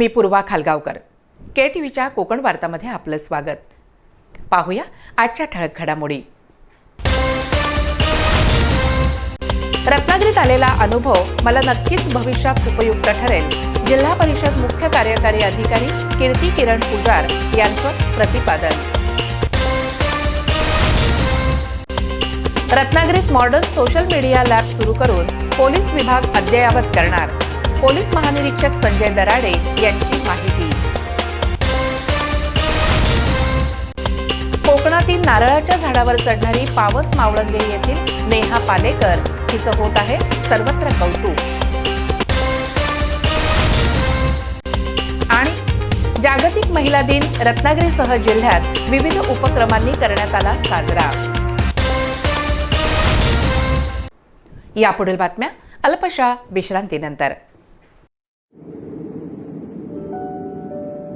मी पूर्वा खालगावकर. के T व्हीच्या कोकण वार्तामध्ये आपलं स्वागत. पाहूया आजच्या ठळक घडामोडी. रत्नागिरीत आलेला अनुभव मला नक्कीच भविष्यात उपयुक्त ठरेल. जिल्हा परिषद मुख्य कार्यकारी अधिकारी कीर्ती किरण पुजार यांचं प्रतिपादन. रत्नागिरीत मॉडर्न सोशल मीडिया लॅब सुरू करून पोलीस विभाग अद्ययावत करणार. पोलीस महानिरीक्षक संजय दराडे यांची माहिती. कोकणातील नारळाच्या झाडावर चढणारी पावस मावळंगे येथील नेहा पालेकर. हिचं होत आहे सर्वत्र कौतुक. आणि जागतिक महिला दिन रत्नागिरीसह जिल्ह्यात विविध उपक्रमांनी करण्यात आला साजरा. यापुढील बातम्या अल्पशा विश्रांतीनंतर.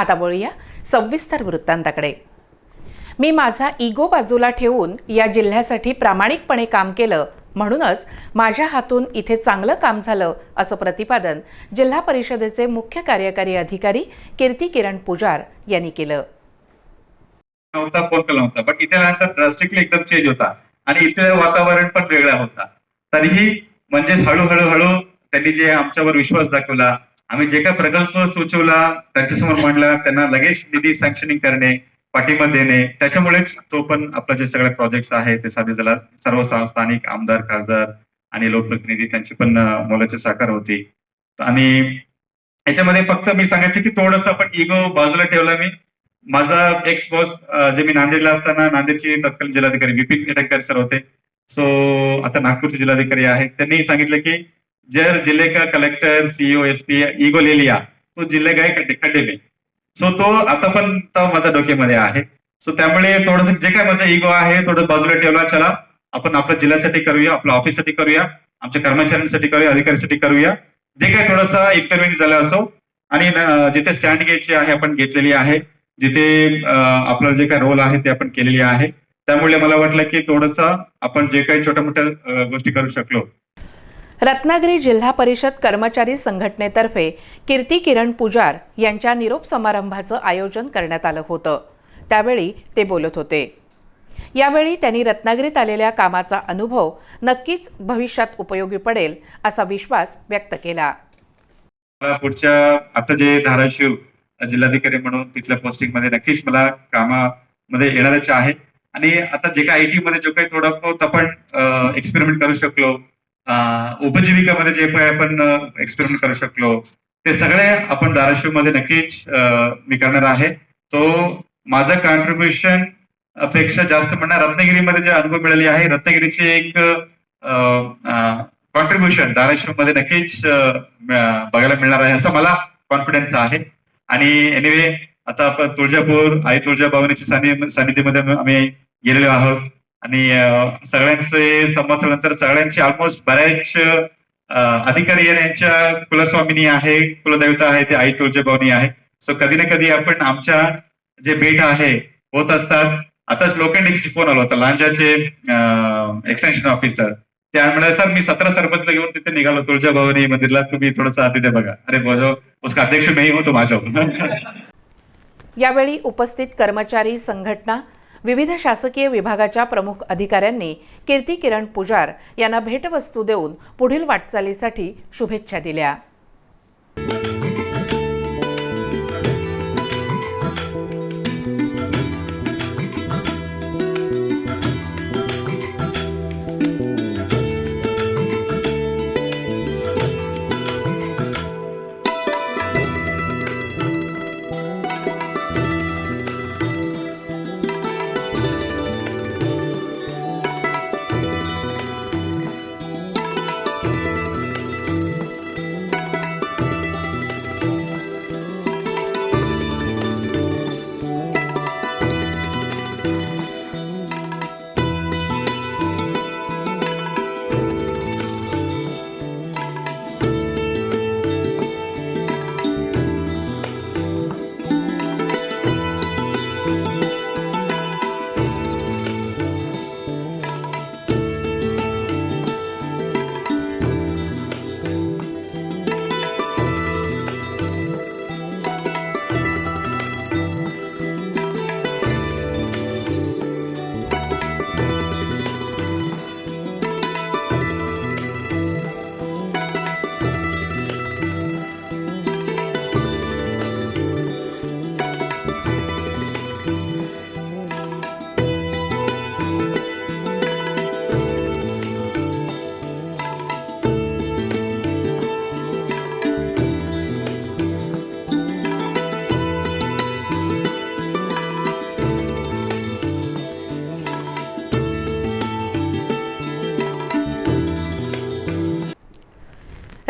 आता बोलूया सविस्तर वृत्तांताकडे. मी माझा इगो बाजूला ठेवून या जिल्ह्यासाठी प्रामाणिकपणे काम केलं म्हणूनच माझ्या हातून इथे चांगलं काम झालं असं प्रतिपादन जिल्हा परिषदेचे मुख्य कार्यकारी अधिकारी कीर्ती किरण पुजार यांनी केलं. नव्हता फोन केला होता पण इथे आल्यानंतर ड्रास्टिकली एकदम चेंज होता आणि इथे वातावरण पण वेगळा होता. तरीही म्हणजे हळूहळू हळू त्यांनी जे आमच्यावर विश्वास दाखवला आम्ही जे काही प्रकल्प सुचवला त्यांच्यासमोर मांडला त्यांना लगेच निधी सँक्शनिंग करणे पाठिंबा देणे त्याच्यामुळेच तो पण आपला जे सगळे प्रोजेक्ट आहे ते साधे झाला. सर्व स्थानिक आमदार खासदार आणि लोकप्रतिनिधी त्यांची पण मोलाची साकार होती. आणि याच्यामध्ये फक्त मी सांगायचे की थोडस आपण इगो बाजूला ठेवला मी. माझा एक्स बॉस जे मी नांदेडला असताना नांदेडचे तत्कालीन जिल्हाधिकारी विपिन इटनकर सर होते. सो आता नागपूरचे जिल्हाधिकारी आहेत. त्यांनी सांगितलं की जर जिले का collector CEO SP ego ego ले लिया तो जिल्हे काय खड्डे नाही. सो तो आता पण माझ्या डोक्यामध्ये आहे. सो त्यामुळे थोडस जे काय माझा इगो आहे थोडं बाजूला ठेवला चला. आपण आपल्या जिल्ह्यासाठी करूया आपल्या ऑफिससाठी करूया आमच्या कर्मचाऱ्यांसाठी करूया अधिकाऱ्यांसाठी करूया. जे काय थोडंसं इंटरव्ह्यू झालं असो आणि जिथे स्टँड घ्यायची आहे आपण घेतलेली आहे. जिथे आपला आपलं जे काय रोल आहे ते आपण केलेली आहे. त्यामुळे मला वाटलं की थोडस आपण जे काही छोट्या मोठ्या गोष्टी करू शकलो रत्नागिरी जिल्हा परिषद कर्मचारी संघटनेतर्फे कीर्ती किरण पुजार यांच्या निरोप समारंभाचं आयोजन करण्यात आलं होतं. त्यावेळी ते बोलत होते. यावेळी त्यांनी रत्नागिरीत आलेल्या कामाचा अनुभव नक्कीच भविष्यात उपयोगी पडेल असा विश्वास व्यक्त केला. पुढच्या आता जे धाराशिव जिल्हाधिकारी म्हणून तिथल्या पोस्टिंगमध्ये नक्कीच मला कामामध्ये येणारच आहे. आणि आता जे काही आयटी मध्ये जो काही थोडं आपण एक्सपेरिमेंट करू शकलो उपजीविकामध्ये जे काही आपण एक्सपेरिमेंट करू शकलो. ते सगळे आपण धाराशिवमध्ये नक्कीच मी करणार आहे. तो माझं कॉन्ट्रीब्युशनपेक्षा जास्त म्हणणार रत्नागिरीमध्ये जे अनुभव मिळाले आहे रत्नागिरीचे एक कॉन्ट्रीब्युशन धाराशिवमध्ये नक्कीच बघायला मिळणार आहे असं मला कॉन्फिडन्स आहे. आणि एनिवे आता आपण तुळजापूर आई तुळजाभवानीच्या सानिधीमध्ये सानिध्यमध्ये आम्ही गेलेलो आहोत. आणि सगळ्यांचे समजल्यानंतर सगळ्यांचे ऑलमोस्ट बऱ्याच अधिकारी यांच्या कुलस्वामिनी आहे कुलदेवता आहे ते आई तुळजाभवानी आहे. सो कधी ना कधी आपण आमच्या जे भेट आहे होत असतात. आताच लोखंडीची फोन आला होता. लांजाचे एक्सटेन्शन ऑफिसर त्या म्हणाले सर मी सतरा सरपंचला घेऊन तिथे निघालो. तुळजाभवानी मंदिरला. तुम्ही थोडंसं आधी द्या बघा. अरे बोजो उसका अध्यक्ष मी होतो माझ्या यावेळी उपस्थित कर्मचारी संघटना विविध शासकीय विभागाच्या प्रमुख अधिकाऱ्यांनी कीर्ती किरण पुजार यांना भेटवस्तू देऊन पुढील वाटचालीसाठी शुभेच्छा दिल्या.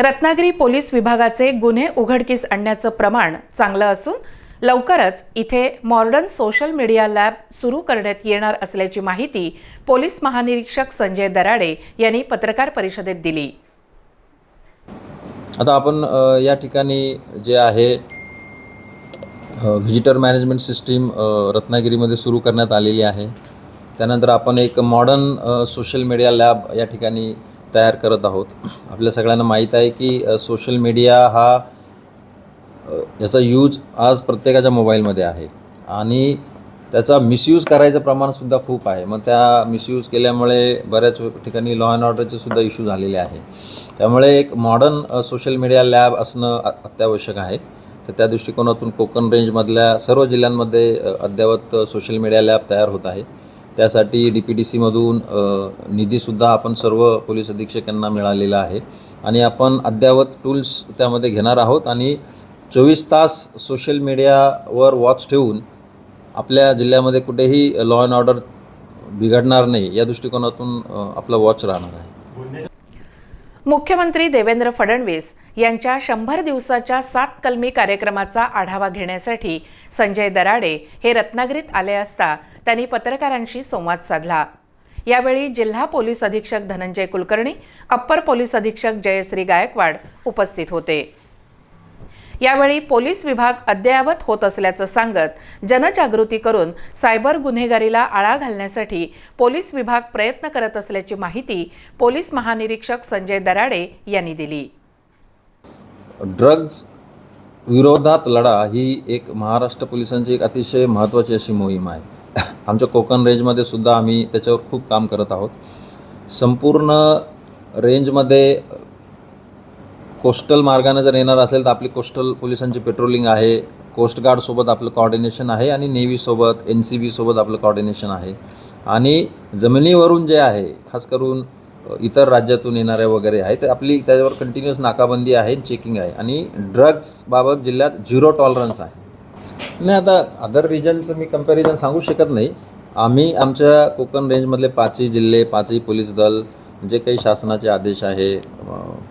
रत्नागिरी पोलीस विभागाचे गुन्हे उघडकीस आणण्याचं प्रमाण चांगलं असून लवकरच इथे मॉडर्न सोशल मीडिया लॅब सुरू करण्यात येणार असल्याची माहिती पोलीस महानिरीक्षक संजय दराडे यांनी पत्रकार परिषदेत दिली. आता आपण या ठिकाणी जे आहे व्हिजिटर मॅनेजमेंट सिस्टीम रत्नागिरीमध्ये सुरू करण्यात आलेली आहे. त्यानंतर आपण एक मॉडर्न सोशल मीडिया लॅब या ठिकाणी तयार करत आहोत. आपल्या सगळ्यांना माहीत आहे की सोशल मीडिया हा याचा यूज आज प्रत्येकाच्या मोबाईलमध्ये आहे. आणि त्याचा मिसयूज करायचं प्रमाणसुद्धा खूप आहे. मग त्या मिसयूज केल्यामुळे बऱ्याच ठिकाणी लॉ अँड ऑर्डरचे सुद्धा इश्यू झालेले आहे. त्यामुळे एक मॉडर्न सोशल मीडिया लॅब असणं अत्यावश्यक आहे. तर त्या दृष्टिकोनातून कोकण रेंजमधल्या सर्व जिल्ह्यांमध्ये अद्ययावत सोशल मीडिया लॅब तयार होत आहे. त्यासाठी डी पी डी सीमधून निधीसुद्धा आपण सर्व पोलीस अधीक्षकांना मिळालेला आहे. आणि आपण अद्ययावत टूल्स त्यामध्ये घेणार आहोत आणि चोवीस तास सोशल मीडियावर वॉच ठेवून आपल्या जिल्ह्यामध्ये कुठेही लॉ अँड ऑर्डर बिघडणार नाही या दृष्टिकोनातून आपला वॉच राहणार आहे. मुख्यमंत्री देवेंद्र फडणवीस यांच्या शंभर दिवसाच्या सात कलमी कार्यक्रमाचा आढावा घेण्यासाठी संजय दराडे हे रत्नागिरीत आले असता त्यांनी पत्रकारांशी संवाद साधला. यावेळी जिल्हा पोलीस अधीक्षक धनंजय कुलकर्णी अप्पर पोलीस अधीक्षक जयश्री गायकवाड उपस्थित होते. यावेळी पोलीस विभाग अद्ययावत होत असल्याचं सांगत जनजागृती करून सायबर गुन्हेगारीला आळा घालण्यासाठी पोलीस विभाग प्रयत्न करत असल्याची माहिती पोलीस महानिरीक्षक संजय दराडे यांनी दिली. ड्रग्ज विरोधात लढा ही एक महाराष्ट्र पोलिसांची एक अतिशय महत्त्वाची अशी मोहीम आहे. आमच्या कोकण रेंजमध्ये सुद्धा आम्ही त्याच्यावर खूप काम करत आहोत. संपूर्ण रेंजमध्ये कोस्टल मार्गाने जर येणार असेल तर आपली कोस्टल पोलिसांची पेट्रोलिंग आहे. कोस्टगार्डसोबत आपलं कॉर्डिनेशन आहे आणि नेव्हीसोबत एन सी बीसोबत आपलं कॉर्डिनेशन आहे. आणि जमिनीवरून जे आहे खास करून इतर राज्यातून येणाऱ्या वगैरे आहे तर आपली त्याच्यावर कंटिन्युअस नाकाबंदी आहे चेकिंग आहे. आणि ड्रग्सबाबत जिल्ह्यात झिरो टॉलरन्स आहे. नाही आता अदर रिजनचं मी कंपॅरिझन सांगू शकत नाही. आम्ही आमच्या कोकण रेंजमधले पाचही जिल्हे पाचही पोलीस दल जे काही शासनाचे आदेश आहे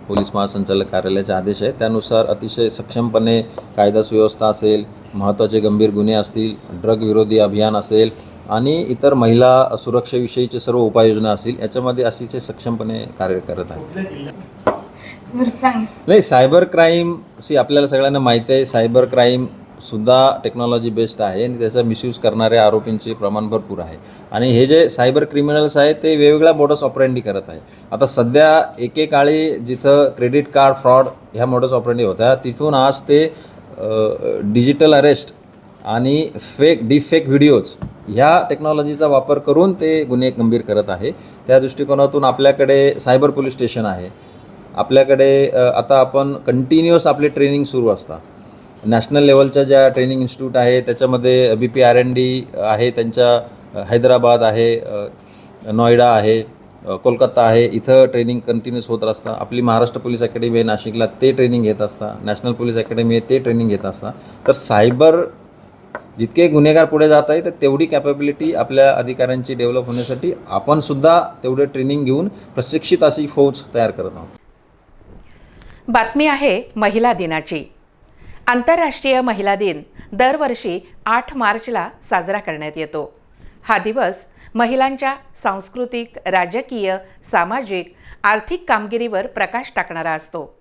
पोलीस महासंचालक कार्यालयाचे आदेश आहे त्यानुसार अतिशय सक्षमपणे कायदा सुव्यवस्था असेल महत्त्वाचे गंभीर गुन्हे असतील ड्रग विरोधी अभियान असेल आणि इतर महिला सुरक्षेविषयीचे सर्व उपाययोजना असतील याच्यामध्ये अतिशय सक्षमपणे कार्य करत आहे. नाही सायबर क्राईम सी आपल्याला सगळ्यांना माहिती आहे सायबर क्राईम सुद्धा टेक्नॉलॉजी बेस्ड आहे आणि त्याचा मिसयूज करणाऱ्या आरोपींचे प्रमाण भरपूर आहे. आणि हे जे सायबर क्रिमिनल्स आहेत ते वेगवेगळ्या मोडस ऑपरेंडी करत आहे आता सध्या एकेकाळी जिथं क्रेडिट कार्ड फ्रॉड ह्या मोडस ऑपरेंडी होत्या तिथून आज ते डिजिटल अरेस्ट आणि फेक डिफेक व्हिडिओज ह्या टेक्नॉलॉजीचा वापर करून ते गुन्हे गंभीर करत आहे. त्या दृष्टिकोनातून आपल्याकडे सायबर पोलीस स्टेशन आहे. आपल्याकडे आता आपण कंटिन्युअस आपले ट्रेनिंग सुरू असतात. नॅशनल लेवलच्या ज्या ट्रेनिंग इन्स्टिट्यूट आहे त्याच्यामध्ये B P R N D आहे त्यांच्या हैदराबाद आहे नोएडा आहे कोलकाता आहे इथं ट्रेनिंग कंटिन्यूस होत असतं. आपली महाराष्ट्र पोलीस अकॅडमी आहे नाशिकला ते ट्रेनिंग घेत असता. नॅशनल पोलीस अकॅडमी आहे ते ट्रेनिंग घेत असता. तर सायबर जितके गुन्हेगार पुढे जात आहे तर तेवढी कॅपॅबिलिटी आपल्या अधिकाऱ्यांची डेव्हलप होण्यासाठी आपण सुद्धा तेवढे ट्रेनिंग घेऊन प्रशिक्षित अशी फौज तयार करत आहोत. बातमी आहे महिला दिनाची. आंतरराष्ट्रीय महिला दिन दरवर्षी आठ मार्चला साजरा करण्यात येतो. हा दिवस महिलांच्या सांस्कृतिक राजकीय सामाजिक आर्थिक कामगिरीवर प्रकाश टाकणारा असतो.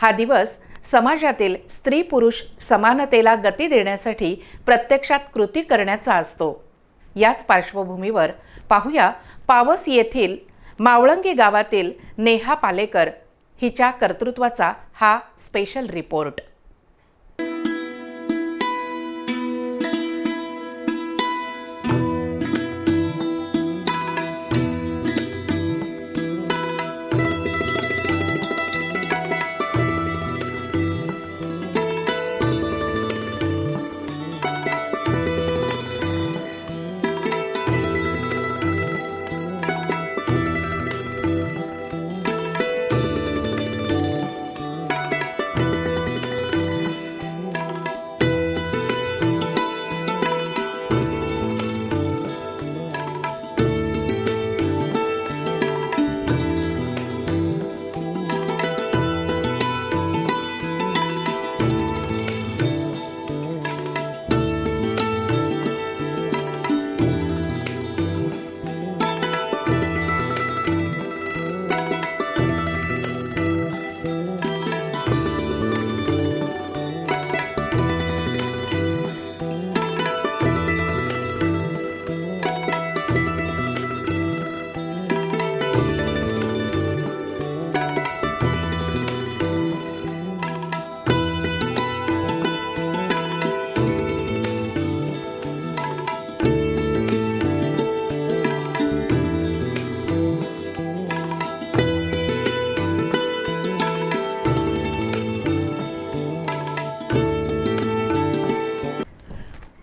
हा दिवस समाजातील स्त्री पुरुष समानतेला गती देण्यासाठी प्रत्यक्षात कृती करण्याचा असतो. याच पार्श्वभूमीवर पाहूया पावस येथील मावळंगी गावातील नेहा पालेकर हिच्या कर्तृत्वाचा हा स्पेशल रिपोर्ट.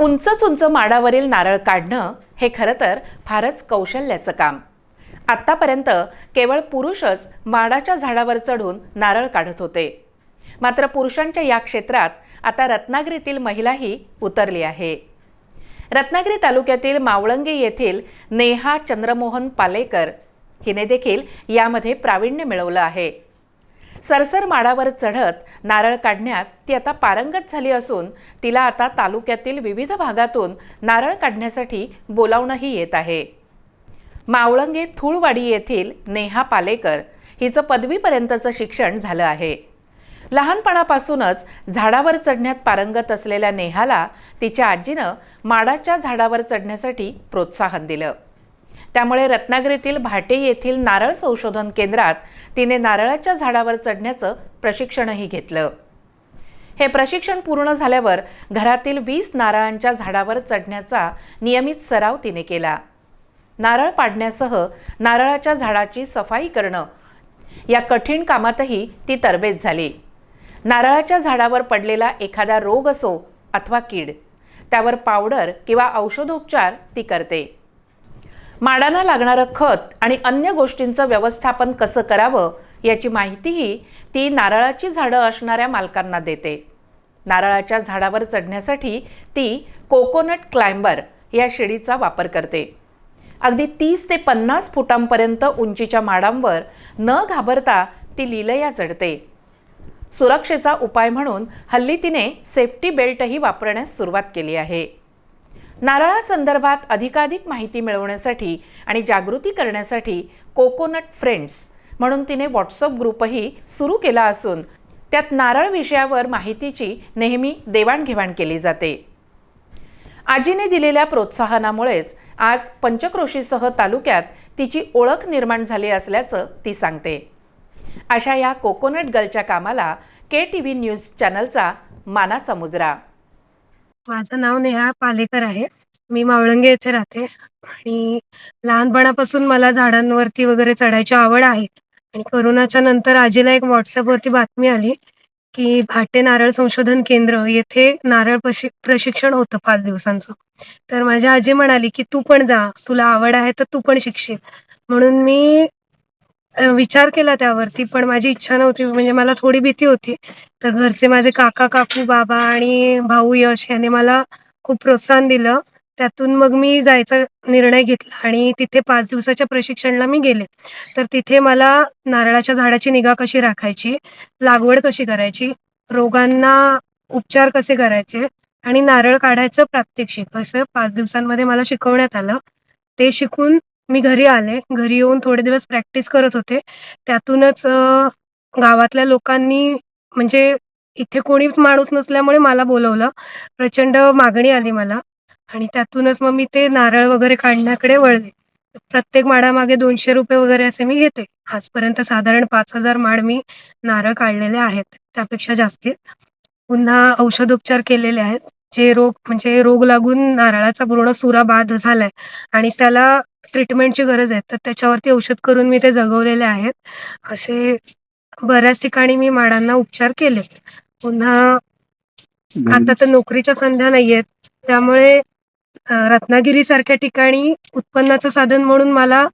उंचच उंच माडावरील नारळ काढणं हे खरं तर फारच कौशल्याचं काम. आत्तापर्यंत केवळ पुरुषच माडाच्या झाडावर चढून नारळ काढत होते. मात्र पुरुषांच्या या क्षेत्रात आता रत्नागिरीतील महिलाही उतरली आहे. रत्नागिरी तालुक्यातील मावळंगे येथील नेहा चंद्रमोहन पालेकर हिने देखील यामध्ये प्रावीण्य मिळवलं आहे. सरसर माडावर चढत नारळ काढण्यात ती आता पारंगत झाली असून तिला आता तालुक्यातील विविध भागातून नारळ काढण्यासाठी बोलावणंही येत आहे. मावळंगे थुळवाडी येथील नेहा पालेकर हिचं पदवीपर्यंतचं शिक्षण झालं आहे. लहानपणापासूनच झाडावर चढण्यात पारंगत असलेल्या नेहाला तिच्या आजीनं माडाच्या झाडावर चढण्यासाठी प्रोत्साहन दिलं. त्यामुळे रत्नागिरीतील भाटे येथील नारळ संशोधन केंद्रात तिने नारळाच्या झाडावर चढण्याचं प्रशिक्षणही घेतलं. हे प्रशिक्षण पूर्ण झाल्यावर घरातील वीस नारळांच्या झाडावर चढण्याचा नियमित सराव तिने केला. नारळ पाडण्यासह नारळाच्या झाडाची सफाई करणं या कठीण कामातही ती तरबेज झाली. नारळाच्या झाडावर पडलेला एखादा रोग असो अथवा कीड त्यावर पावडर किंवा औषधोपचार ती करते. माडांना लागणारं खत आणि अन्य गोष्टींचं व्यवस्थापन कसं करावं याची माहितीही ती नारळाची झाडं असणाऱ्या मालकांना देते. नारळाच्या झाडावर चढण्यासाठी ती कोकोनट क्लाइंबर या शिडीचा वापर करते. अगदी तीस ते पन्नास फुटांपर्यंत उंचीच्या माडांवर न घाबरता ती लिलया चढते. सुरक्षेचा उपाय म्हणून हल्ली तिने सेफ्टी बेल्टही वापरण्यास सुरुवात केली आहे. नारळासंदर्भात अधिकाधिक माहिती मिळवण्यासाठी आणि जागृती करण्यासाठी कोकोनट फ्रेंड्स म्हणून तिने व्हॉट्सअप ग्रुपही सुरू केला असून त्यात नारळ विषयावर माहितीची नेहमी देवाणघेवाण केली जाते. आजीने दिलेल्या प्रोत्साहनामुळेच आज पंचक्रोशीसह तालुक्यात तिची ओळख निर्माण झाली असल्याचं ती सांगते. अशा या कोकोनट गर्लच्या कामाला के टी व्ही न्यूज चॅनलचा मानाचा मुजरा. माझं नाव नेहा पालेकर आहे. मी मावळंगे येथे राहते. आणि लहानपणापासून मला झाडांवरती वगैरे चढायची आवड आहे. आणि करोनाच्या नंतर आजीला एक व्हॉट्सअपवरती बातमी आली की भाटे नारळ संशोधन केंद्र येथे नारळ प्रशिक्षण होतं पाच दिवसांचं. तर माझी आजी म्हणाली की तू पण जा. तुला आवड आहे तर तू पण शिकशील. म्हणून मी विचार केला त्यावरती पण माझी इच्छा नव्हती. म्हणजे मला थोडी भीती होती. तर घरचे माझे काका काकू बाबा आणि भाऊ यश याने मला खूप प्रोत्साहन दिलं. त्यातून मग मी जायचा निर्णय घेतला आणि तिथे पाच दिवसाच्या प्रशिक्षणाला मी गेले. तर तिथे मला नारळाच्या झाडाची निगा कशी राखायची लागवड कशी करायची रोगांना उपचार कसे करायचे आणि नारळ काढायचं प्रात्यक्षिक असं पाच दिवसांमध्ये मला शिकवण्यात आलं. ते शिकून मी घरी आले. घरी येऊन थोडे दिवस प्रॅक्टिस करत होते. त्यातूनच गावातल्या लोकांनी म्हणजे इथे कोणीच माणूस नसल्यामुळे मला बोलवलं. प्रचंड मागणी आली मला. आणि त्यातूनच मग मी ते नारळ वगैरे काढण्याकडे वळले. प्रत्येक माडामागे दोनशे रुपये वगैरे असे मी घेते. आजपर्यंत साधारण पाच हजार माड मी नारळ काढलेले आहेत. त्यापेक्षा जास्तीत पुन्हा औषधोपचार केलेले आहेत. जे रोग म्हणजे रोग लागून नारळाचा पूर्ण सुरा बाद झालाय. आणि त्याला ट्रीटमेंटची गरज आहे. तर त्याच्यावरती औषध करून मी ते जगवलेले आहेत. असे बऱ्याच ठिकाणी मी माडांना उपचार केले. पुन्हा आता तर नोकरीच्या संध्या नाहीयेत. त्यामुळे रत्नागिरी सारख्या ठिकाणी उत्पन्नाचं साधन म्हणून मला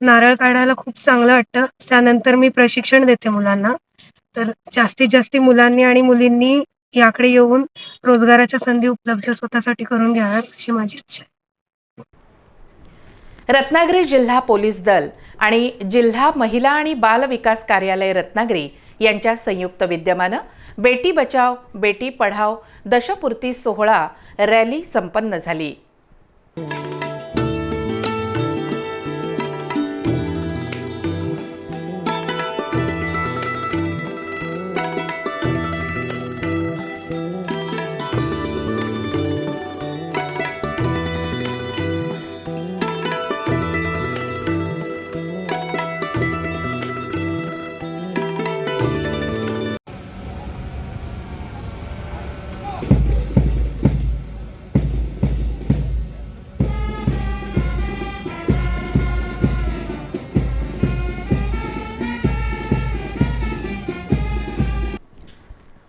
नारळ काढायला खूप चांगलं वाटतं. त्यानंतर मी प्रशिक्षण देते मुलांना. तर जास्तीत जास्त मुलांनी आणि मुलींनी याकडे येऊन रोजगाराच्या संधी उपलब्ध स्वतःसाठी करून घ्याव्यात अशी माझी इच्छा आहे. रत्नागिरी जिल्हा पोलीस दल आणि जिल्हा महिला आणि बाल विकास कार्यालय रत्नागिरी यांच्या संयुक्त विद्यमानं बेटी बचाव बेटी पढाव दशपूर्ती सोहळा रॅली संपन्न झाली.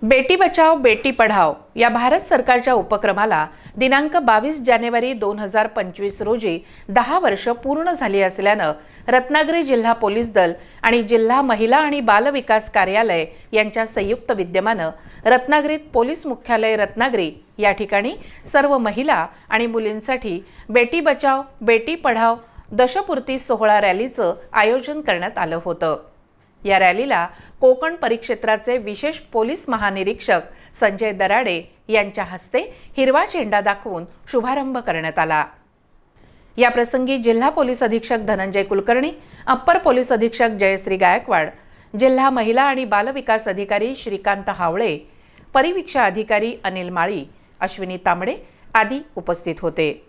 बेटी बचाव बेटी पढाव या भारत सरकारच्या उपक्रमाला दिनांक बावीस जानेवारी दोन हजार पंचवीस रोजी दहा वर्ष पूर्ण झाली असल्यानं रत्नागिरी जिल्हा पोलीस दल आणि जिल्हा महिला आणि बालविकास कार्यालय यांच्या संयुक्त विद्यमानं रत्नागिरीत पोलीस मुख्यालय रत्नागिरी या ठिकाणी सर्व महिला आणि मुलींसाठी बेटी बचाव बेटी पढाव दशपूर्ती सोहळा रॅलीचं आयोजन करण्यात आलं होतं. या रॅलीला कोकण परिक्षेत्राचे विशेष पोलीस महानिरीक्षक संजय दराडे यांच्या हस्ते हिरवा झेंडा दाखवून शुभारंभ करण्यात आला. याप्रसंगी जिल्हा पोलीस अधीक्षक धनंजय कुलकर्णी अप्पर पोलीस अधीक्षक जयश्री गायकवाड जिल्हा महिला आणि बालविकास अधिकारी श्रीकांत हावळे परिवीक्षा अधिकारी अनिल माळी अश्विनी तांबडे आदी उपस्थित होते.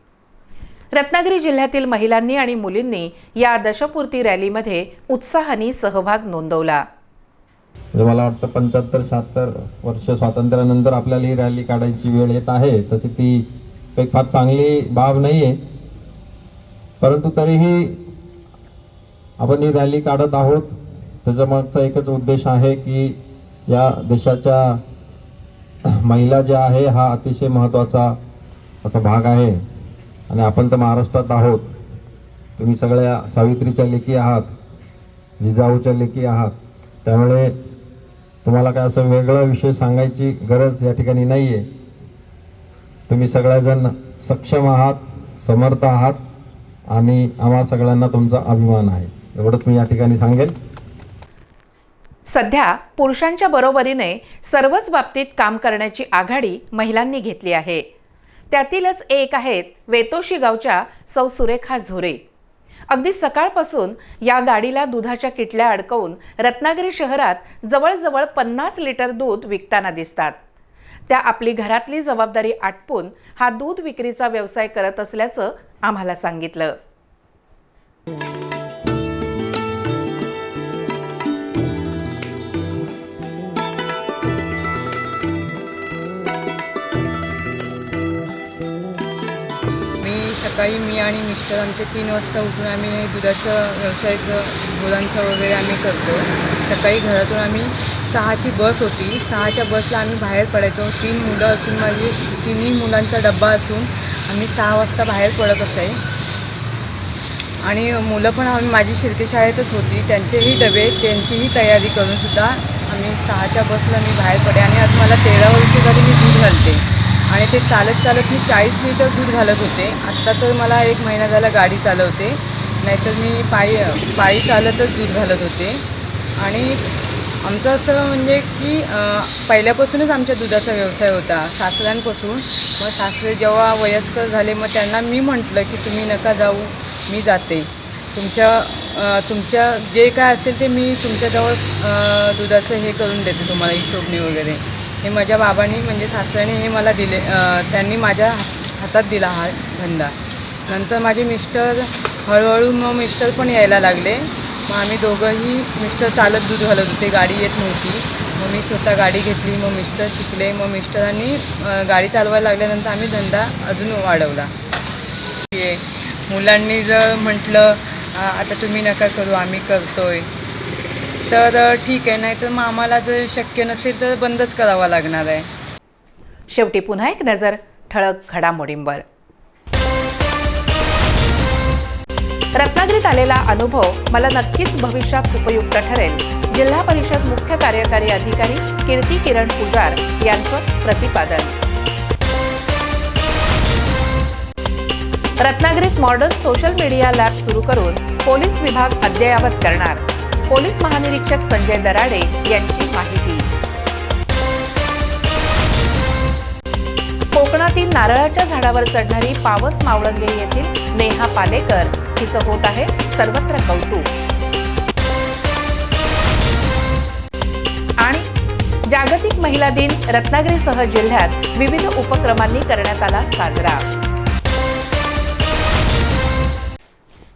रत्नागिरी जिल्ह्यातील महिलांनी आणि मुलींनी या दशपूर्ती रॅलीमध्ये उत्साहाने सहभाग नोंदवला. म्हणजे मला वाटतं पंच्याहत्तर शहात्तर वर्ष स्वातंत्र्यानंतर आपल्याला ही रॅली काढायची वेळ येत आहे. तशी ती काही फार चांगली बाब नाही आहे परंतु तरीही आपण ही रॅली काढत आहोत. त्याच्या मागचा एकच उद्देश आहे की या देशाच्या महिला ज्या आहे हा अतिशय महत्त्वाचा असा भाग आहे. आणि आपण तर महाराष्ट्रात आहोत. तुम्ही सगळ्या सावित्रीच्या लेखी आहात जिजाऊच्या लेखी आहात. त्यामुळे तुम्हाला काय असं वेगळा विषय सांगायची गरज या ठिकाणी नाही आहे तुम्ही सगळ्याजण सक्षम आहात समर्थ आहात आणि आम्हा सगळ्यांना तुमचा अभिमान आहे. एवढंच मी या ठिकाणी सांगेल सध्या पुरुषांच्या बरोबरीने सर्वच बाबतीत काम करण्याची आघाडी महिलांनी घेतली आहे. त्यातीलच एक आहेत वेतोशी गावच्या सौ सुरेखा झोरे. अगदी सकाळपासून या गाडीला दुधाच्या किटल्या अडकवून रत्नागिरी शहरात जवळजवळ पन्नास लिटर दूध विकताना दिसतात. त्या आपली घरातली जबाबदारी आटपून हा दूध विक्रीचा व्यवसाय करत असल्याचं आम्हाला सांगितलं. सकाळी मी आणि मिस्टर आमचे तीन वाजता उठून आम्ही दुधाचं व्यवसायाचं गुरांचं वगैरे आम्ही करतो. सकाळी घरातून आम्ही सहाची बस होती. सहाच्या बसला आम्ही बाहेर पडायचो. तीन मुलं असून माझी तिन्ही मुलांचा डब्बा असून आम्ही सहा वाजता बाहेर पडत असाय. आणि मुलं पण आम्ही माझी शिर्के शाळेतच होती. त्यांचेही डबे त्यांचीही तयारी करूनसुद्धा आम्ही सहाच्या बसला मी बाहेर पडे. आणि आज मला तेरा वर्ष झाली मी दूध घालते. आणि ते चालत चालत मी चाळीस लिटर दूध घालत होते. आत्ता तर मला एक महिना झाला गाडी चालवते. नाहीतर मी पायी पायी चालतच दूध घालत होते. आणि आमचं असं म्हणजे की पहिल्यापासूनच आमच्या दुधाचा व्यवसाय होता सासऱ्यांपासून. मग सासरे जेव्हा वयस्कर झाले मग त्यांना मी म्हटलं की तुम्ही नका जाऊ मी जाते. तुमच्या तुमच्या जे काय असेल ते मी तुमच्याजवळ दुधाचं हे करून देते तुम्हाला हिशोबने वगैरे. हे माझ्या बाबांनी म्हणजे सासऱ्याने हे मला दिले त्यांनी माझ्या हातात दिला हा धंदा. नंतर माझे मिस्टर हळूहळू मग मिस्टर पण यायला लागले. मग आम्ही दोघंही मिस्टर चालत दूध घालत होते गाडी येत नव्हती. मग मी स्वतः गाडी घेतली मग मिस्टर शिकले मग मिस्टरांनी गाडी चालवायला लागल्यानंतर आम्ही धंदा अजून वाढवला. मुलांनी जर म्हटलं आता तुम्ही नका करू आम्ही करतोय. तर ठीक आहे. नाही तर मग आम्हाला जर शक्य नसेल तर बंदच करावा लागणार आहे. शेवटी पुन्हा एक नजर ठळक घडामोडींवर. रत्नागिरीत आलेला अनुभव मला नक्कीच भविष्यात उपयुक्त ठरेल. जिल्हा परिषद मुख्य कार्यकारी अधिकारी कीर्ती किरण पुजार यांचं प्रतिपादन. रत्नागिरीत मॉडर्न सोशल मीडिया लॅब सुरू करून पोलीस विभाग अद्ययावत करणार. पोलीस महानिरीक्षक संजय दराडे यांची माहिती. कोकणातील नारळाच्या झाडावर चढणारी पावस मावळंगे येथील नेहा पालेकर हिचं होत आहे सर्वत्र कौतुक. आणि जागतिक महिला दिन रत्नागिरीसह जिल्ह्यात विविध उपक्रमांनी करण्यात आला साजरा.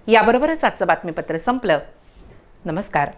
याबरोबरच आजचं बातमीपत्र संपलं. नमस्कार